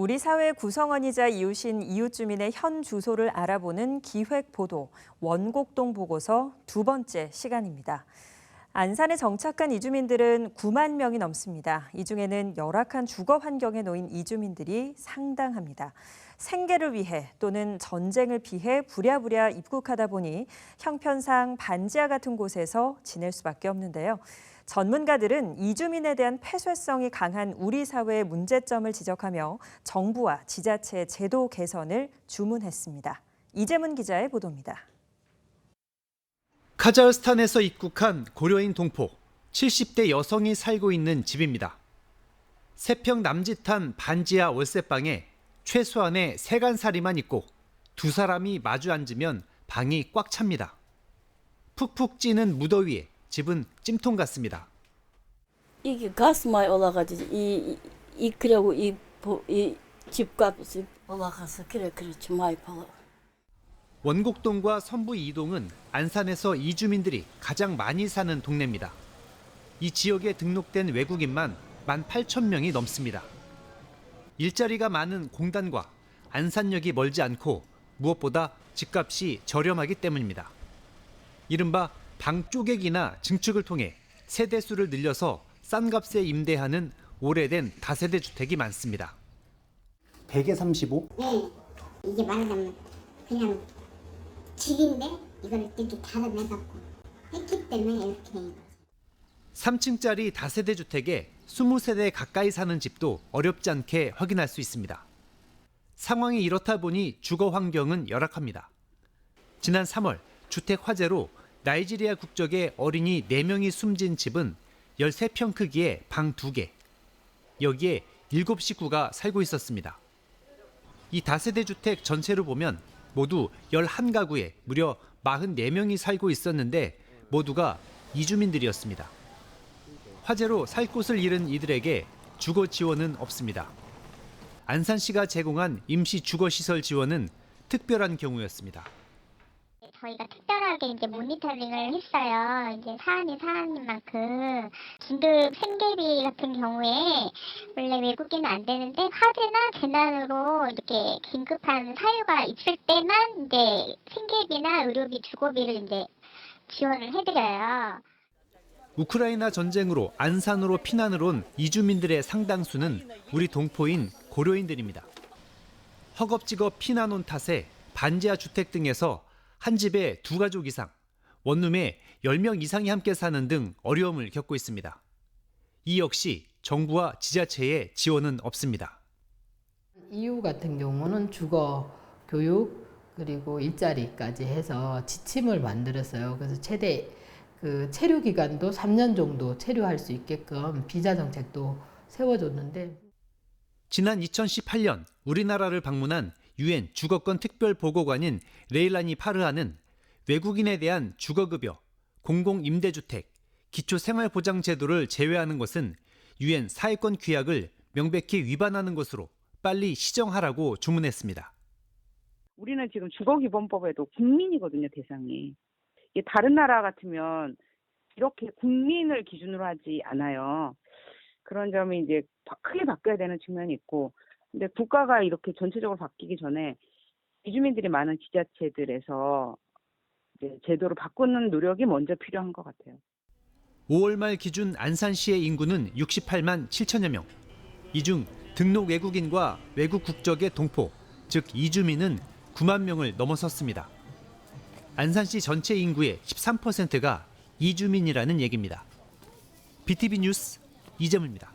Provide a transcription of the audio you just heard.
우리 사회 구성원이자 이웃인 이웃 주민의 현 주소를 알아보는 기획 보도 원곡동 보고서 두 번째 시간입니다. 안산에 정착한 이주민들은 9만 명이 넘습니다. 이 중에는 열악한 주거 환경에 놓인 이주민들이 상당합니다. 생계를 위해 또는 전쟁을 피해 부랴부랴 입국하다 보니 형편상 반지하 같은 곳에서 지낼 수밖에 없는데요. 전문가들은 이주민에 대한 폐쇄성이 강한 우리 사회의 문제점을 지적하며 정부와 지자체의 제도 개선을 주문했습니다. 이재문 기자의 보도입니다. 카자흐스탄에서 입국한 고려인 동포 70대 여성이 살고 있는 집입니다. 세평 남짓한 반지하 월세방에 최소한의 세간살이만 있고 두 사람이 마주 앉으면 방이 꽉 찹니다. 푹푹 찌는 무더위에 집은 찜통 같습니다. 이게 가스 많이 올라가지고 이, 이, 이 그리고 이, 보- 이 집값이 올라가서 그래 그렇지 많이 팔아. 원곡동과 선부 이동은 안산에서 이주민들이 가장 많이 사는 동네입니다. 이 지역에 등록된 외국인만 18,000명이 넘습니다. 일자리가 많은 공단과 안산역이 멀지 않고 무엇보다 집값이 저렴하기 때문입니다. 이른바 방 쪼개기나 증축을 통해 세대 수를 늘려서 싼 값에 임대하는 오래된 다세대 주택이 많습니다. 100에 35? 네, 이게 말하자면 그냥 집인데 이걸 이렇게 달아내갖고 했기 때문에 이렇게 된 거죠. 3층짜리 다세대 주택에 20세대 가까이 사는 집도 어렵지 않게 확인할 수 있습니다. 상황이 이렇다 보니 주거 환경은 열악합니다. 지난 3월 주택 화재로 나이지리아 국적의 어린이 4명이 숨진 집은 13평 크기의 방 2개. 여기에 7식구가 살고 있었습니다. 이 다세대 주택 전체로 보면 모두 11가구에 무려 44명이 살고 있었는데 모두가 이주민들이었습니다. 화재로 살 곳을 잃은 이들에게 주거 지원은 없습니다. 안산시가 제공한 임시 주거 시설 지원은 특별한 경우였습니다. 저희가 특별하게 이제 모니터링을 했어요. 이제 사안이 사안인 만큼 긴급 생계비 같은 경우에 원래 외국인은 안 되는데 화재나 재난으로 이렇게 긴급한 사유가 있을 때만 이제 생계비나 의료비, 주거비를 이제 지원을 해드려요. 우크라이나 전쟁으로 안산으로 피난을 온 이주민들의 상당수는 우리 동포인 고려인들입니다. 허겁지겁 피난 온 탓에 반지하 주택 등에서 한 집에 두 가족 이상, 원룸에 10명 이상이 함께 사는 등 어려움을 겪고 있습니다. 이 역시 정부와 지자체의 지원은 없습니다. EU 같은 경우는 주거, 교육 그리고 일자리까지 해서 지침을 만들었어요. 그래서 최대 그 체류 기간도 3년 정도 체류할 수 있게끔 비자 정책도 세워줬는데 지난 2018년 우리나라를 방문한 유엔 주거권 특별 보고관인 레일라니 파르하는 외국인에 대한 주거급여, 공공임대주택, 기초생활보장제도를 제외하는 것은 유엔 사회권 규약을 명백히 위반하는 것으로 빨리 시정하라고 주문했습니다. 우리는 지금 주거기본법에도 국민이거든요, 대상이. 다른 나라 같으면 이렇게 국민을 기준으로 하지 않아요. 그런 점이 이제 바- 크게 바뀌어야 되는 측면이 있고, 근데 국가가 이렇게 전체적으로 바뀌기 전에 이주민들이 많은 지자체들에서 제도를 바꾸는 노력이 먼저 필요한 것 같아요. 5월 말 기준 안산시의 인구는 68만 7천여 명. 이 중 등록 외국인과 외국 국적의 동포, 즉 이주민은 9만 명을 넘어섰습니다. 안산시 전체 인구의 13%가 이주민이라는 얘기입니다. BTV 뉴스 이재문입니다.